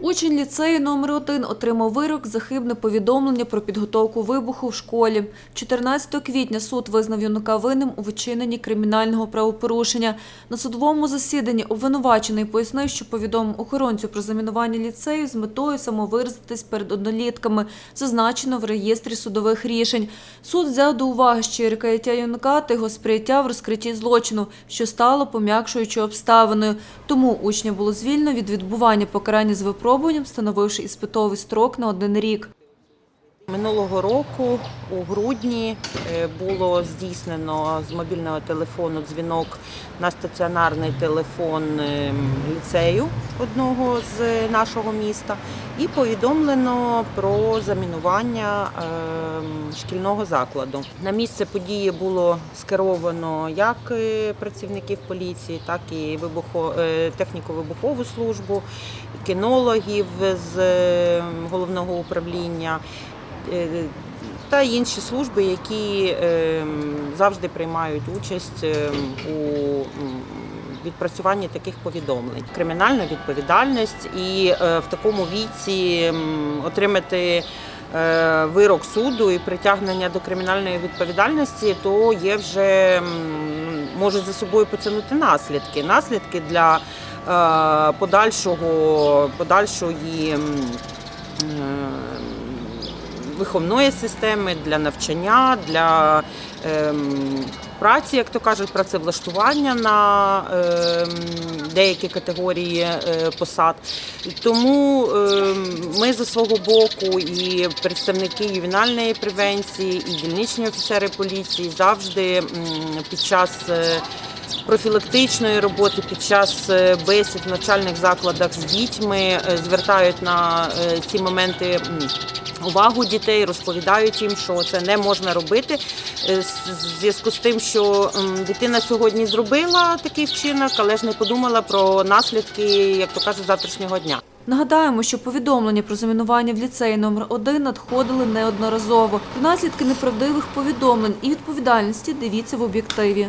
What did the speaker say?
Учень ліцею номер 1 отримав вирок за хибне повідомлення про підготовку вибуху в школі. 14 квітня суд визнав юнака винним у вчиненні кримінального правопорушення. На судовому засіданні обвинувачений пояснив, що повідомив охоронцю про замінування ліцею з метою самовиразитись перед однолітками, зазначено в реєстрі судових рішень. Суд взяв до уваги щире каяття юнака та його сприяття в розкритті злочину, що стало пом'якшуючою обставиною. Тому учня було звільнено від відбування покарання з випробуванням, встановивши іспитовий строк на один рік. Минулого року, у грудні, е, було здійснено з мобільного телефону дзвінок на стаціонарний телефон е, ліцею одного з нашого міста і повідомлено про замінування е, шкільного закладу. На місце події було скеровано як е, працівників поліції, так і вибухо- е, техніко-вибухову службу, кінологів з е, головного управління е, та інші служби, які е, завжди приймають участь е, у відпрацюванні таких повідомлень. Кримінальна відповідальність і е, в такому віці отримати е, вирок суду і притягнення до кримінальної відповідальності, то є вже може за собою потягнути наслідки. Наслідки для е, подальшого подальшої. Виховної системи, для навчання, для ем, праці, як то кажуть, працевлаштування на ем, деякі категорії е, посад. Тому ем, ми за свого боку і представники ювенальної превенції, і дільничні офіцери поліції завжди під час е, профілактичної роботи під час е, бесід в навчальних закладах з дітьми е, звертають на е, ці моменти увагу дітей, розповідають їм, що це не можна робити. В зв'язку з тим, що дитина сьогодні зробила такий вчинок, але ж не подумала про наслідки, як то кажуть, завтрашнього дня. Нагадаємо, що повідомлення про замінування в ліцеї номер 1 надходили неодноразово. Наслідки неправдивих повідомлень і відповідальності дивіться в об'єктиві.